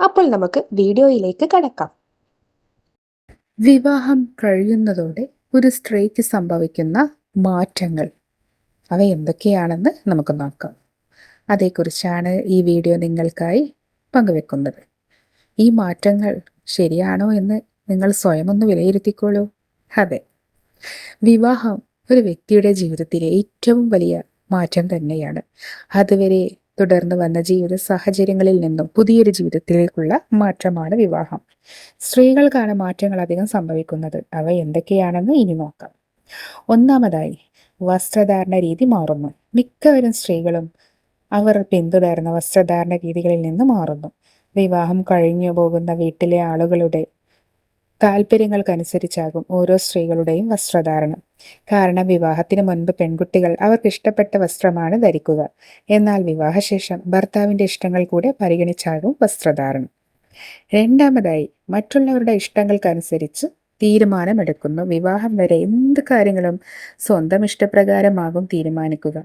അപ്പോൾ നമുക്ക് വീഡിയോയിലേക്ക് കടക്കാം. വിവാഹം കഴിയുന്നതോടെ ഒരു സ്ത്രീക്ക് സംഭവിക്കുന്ന മാറ്റങ്ങൾ. അവ എന്തൊക്കെയാണെന്ന് നമുക്ക് നോക്കാം. അതേക്കുറിച്ചാണ് ഈ വീഡിയോ നിങ്ങൾക്കായി പങ്കുവെക്കുന്നത്. ഈ മാറ്റങ്ങൾ ശരിയാണോ എന്ന് നിങ്ങൾ സ്വയം ഒന്ന് വിലയിരുത്തിക്കോളൂ. അതെ. വിവാഹം ഒരു വ്യക്തിയുടെ ജീവിതത്തിലെ ഏറ്റവും വലിയ മാറ്റം തന്നെയാണ്. അതുവരെ തുടർന്ന് വന്ന ജീവിത സാഹചര്യങ്ങളിൽ നിന്നും പുതിയൊരു ജീവിതത്തിലേക്കുള്ള മാറ്റമാണ് വിവാഹം. സ്ത്രീകൾക്കാണ് മാറ്റങ്ങൾ അധികം സംഭവിക്കുന്നത് അവ എന്തൊക്കെയാണെന്ന് ഇനി നോക്കാം. ഒന്നാമതായി വസ്ത്രധാരണ രീതി മാറുന്നു. മിക്കവരും സ്ത്രീകളും അവർ പിന്തുടർന്ന വസ്ത്രധാരണ രീതികളിൽ നിന്ന് മാറുന്നു. വിവാഹം കഴിഞ്ഞു പോകുന്ന വീട്ടിലെ ആളുകളുടെ താല്പര്യങ്ങൾക്കനുസരിച്ചാകും ഓരോ സ്ത്രീകളുടെയും വസ്ത്രധാരണം. കാരണം വിവാഹത്തിന് മുൻപ് പെൺകുട്ടികൾ അവർക്ക് ഇഷ്ടപ്പെട്ട വസ്ത്രമാണ് ധരിക്കുക. എന്നാൽ വിവാഹശേഷം ഭർത്താവിന്റെ ഇഷ്ടങ്ങൾ കൂടെ പരിഗണിച്ചാകും വസ്ത്രധാരണം. രണ്ടാമതായി മറ്റുള്ളവരുടെ ഇഷ്ടങ്ങൾക്കനുസരിച്ച് തീരുമാനമെടുക്കുന്നു. വിവാഹം വരെ എന്ത് കാര്യങ്ങളും സ്വന്തം ഇഷ്ടപ്രകാരമാകും തീരുമാനിക്കുക.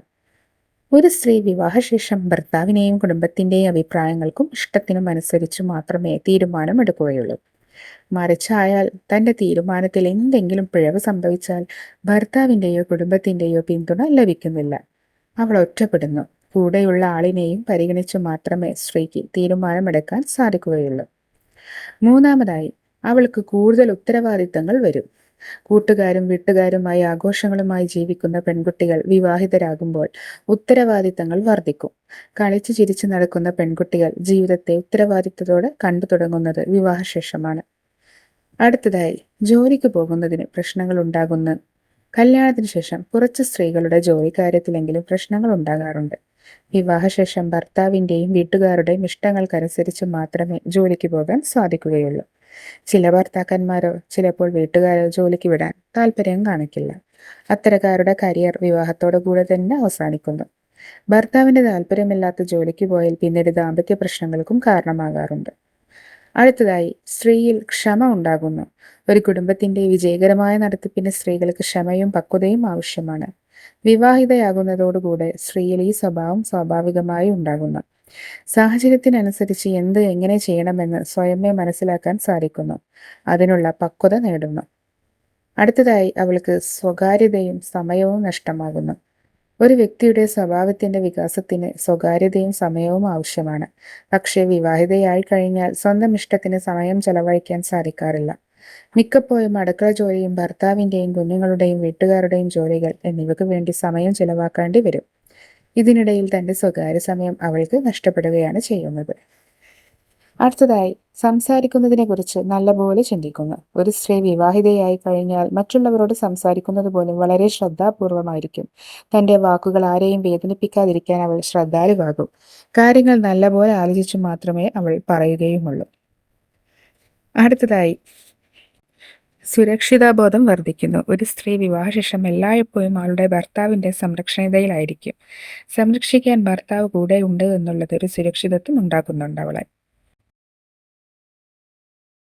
ഒരു സ്ത്രീ വിവാഹശേഷം ഭർത്താവിനെയും കുടുംബത്തിന്റെയും അഭിപ്രായങ്ങൾക്കും ഇഷ്ടത്തിനും അനുസരിച്ച് മാത്രമേ തീരുമാനമെടുക്കുകയുള്ളൂ. മറിച്ചായാൽ തന്റെ തീരുമാനത്തിൽ എന്തെങ്കിലും പിഴവ് സംഭവിച്ചാൽ ഭർത്താവിന്റെയോ കുടുംബത്തിന്റെയോ പിന്തുണ ലഭിക്കുന്നില്ല. അവൾ ഒറ്റപ്പെടുന്നു. കൂടെയുള്ള ആളിനെയും പരിഗണിച്ചു മാത്രമേ സ്ത്രീക്ക് തീരുമാനമെടുക്കാൻ സാധിക്കുകയുള്ളൂ. മൂന്നാമതായി അവൾക്ക് കൂടുതൽ ഉത്തരവാദിത്തങ്ങൾ വരും. കൂട്ടുകാരും വീട്ടുകാരുമായി ആഘോഷങ്ങളുമായി ജീവിക്കുന്ന പെൺകുട്ടികൾ വിവാഹിതരാകുമ്പോൾ ഉത്തരവാദിത്തങ്ങൾ വർദ്ധിക്കും. കളിച്ചു ചിരിച്ചു നടക്കുന്ന പെൺകുട്ടികൾ ജീവിതത്തെ ഉത്തരവാദിത്തത്തോടെ കണ്ടു തുടങ്ങുന്നത് വിവാഹശേഷമാണ്. അടുത്തതായി ജോലിക്ക് പോകുന്നതിന് പ്രശ്നങ്ങൾ ഉണ്ടാകുന്ന കല്യാണത്തിന് ശേഷം കുറച്ച് സ്ത്രീകളുടെ ജോലി കാര്യത്തിലെങ്കിലും പ്രശ്നങ്ങൾ ഉണ്ടാകാറുണ്ട്. വിവാഹശേഷം ഭർത്താവിന്റെയും വീട്ടുകാരുടെയും ഇഷ്ടങ്ങൾക്കനുസരിച്ച് മാത്രമേ ജോലിക്ക് പോകാൻ സാധിക്കുകയുള്ളൂ. ചില ഭർത്താക്കന്മാരോ ചിലപ്പോൾ വീട്ടുകാരോ ജോലിക്ക് വിടാൻ താല്പര്യം കാണിക്കില്ല. അത്തരക്കാരുടെ കരിയർ വിവാഹത്തോടു കൂടെ തന്നെ അവസാനിക്കുന്നു. ഭർത്താവിന്റെ താല്പര്യമില്ലാത്ത ജോലിക്ക് പോയാൽ പിന്നീട് ദാമ്പത്യ പ്രശ്നങ്ങൾക്കും കാരണമാകാറുണ്ട്. അടുത്തതായി സ്ത്രീയിൽ ക്ഷമ ഉണ്ടാകുന്നു. ഒരു കുടുംബത്തിന്റെ വിജയകരമായ നടത്തിപ്പിന് സ്ത്രീകൾക്ക് ക്ഷമയും പക്വതയും ആവശ്യമാണ്. വിവാഹിതയാകുന്നതോടുകൂടെ സ്ത്രീയിൽ ഈ സ്വഭാവം സ്വാഭാവികമായി ഉണ്ടാകുന്നു. സാഹചര്യത്തിനനുസരിച്ച് എന്ത് എങ്ങനെ ചെയ്യണമെന്ന് സ്വയമേ മനസ്സിലാക്കാൻ സാധിക്കുന്നു. അതിനുള്ള പക്വത നേടുന്നു. അടുത്തതായി അവൾക്ക് സ്വകാര്യതയും സമയവും നഷ്ടമാകുന്നു. ഒരു വ്യക്തിയുടെ സ്വഭാവത്തിന്റെ വികാസത്തിന് സ്വകാര്യതയും സമയവും ആവശ്യമാണ്. പക്ഷേ വിവാഹിതയായി കഴിഞ്ഞാൽ സ്വന്തം ഇഷ്ടത്തിന് സമയം ചെലവഴിക്കാൻ സാധിക്കാറില്ല. മിക്കപ്പോഴും അടുക്കള ജോലിയും ഭർത്താവിന്റെയും കുഞ്ഞുങ്ങളുടെയും വീട്ടുകാരുടെയും ജോലികൾ എന്നിവയ്ക്ക് വേണ്ടി സമയം ചെലവാക്കേണ്ടി വരും. ഇതിനിടയിൽ തന്റെ സ്വകാര്യ സമയം അവൾക്ക് നഷ്ടപ്പെടുകയാണ് ചെയ്യുന്നത്. അടുത്തതായി സംസാരിക്കുന്നതിനെ കുറിച്ച് നല്ലപോലെ ചിന്തിക്കുന്നു. ഒരു സ്ത്രീ വിവാഹിതയായി കഴിഞ്ഞാൽ മറ്റുള്ളവരോട് സംസാരിക്കുന്നത് പോലും വളരെ ശ്രദ്ധാപൂർവമായിരിക്കും. തന്റെ വാക്കുകൾ ആരെയും വേദനിപ്പിക്കാതിരിക്കാൻ അവൾ ശ്രദ്ധാലുവാകും. കാര്യങ്ങൾ നല്ലപോലെ ആലോചിച്ചു മാത്രമേ അവൾ പറയുകയുമുള്ളൂ. അടുത്തതായി സുരക്ഷിതാബോധം വർദ്ധിക്കുന്നു. ഒരു സ്ത്രീ വിവാഹശേഷം എല്ലായ്പ്പോഴും അവളുടെ ഭർത്താവിന്റെ സംരക്ഷണതയിലായിരിക്കും. സംരക്ഷിക്കാൻ ഭർത്താവ് കൂടെ ഉണ്ട് എന്നുള്ളത് ഒരു സുരക്ഷിതത്വം ഉണ്ടാക്കുന്നുണ്ട് അവളെ.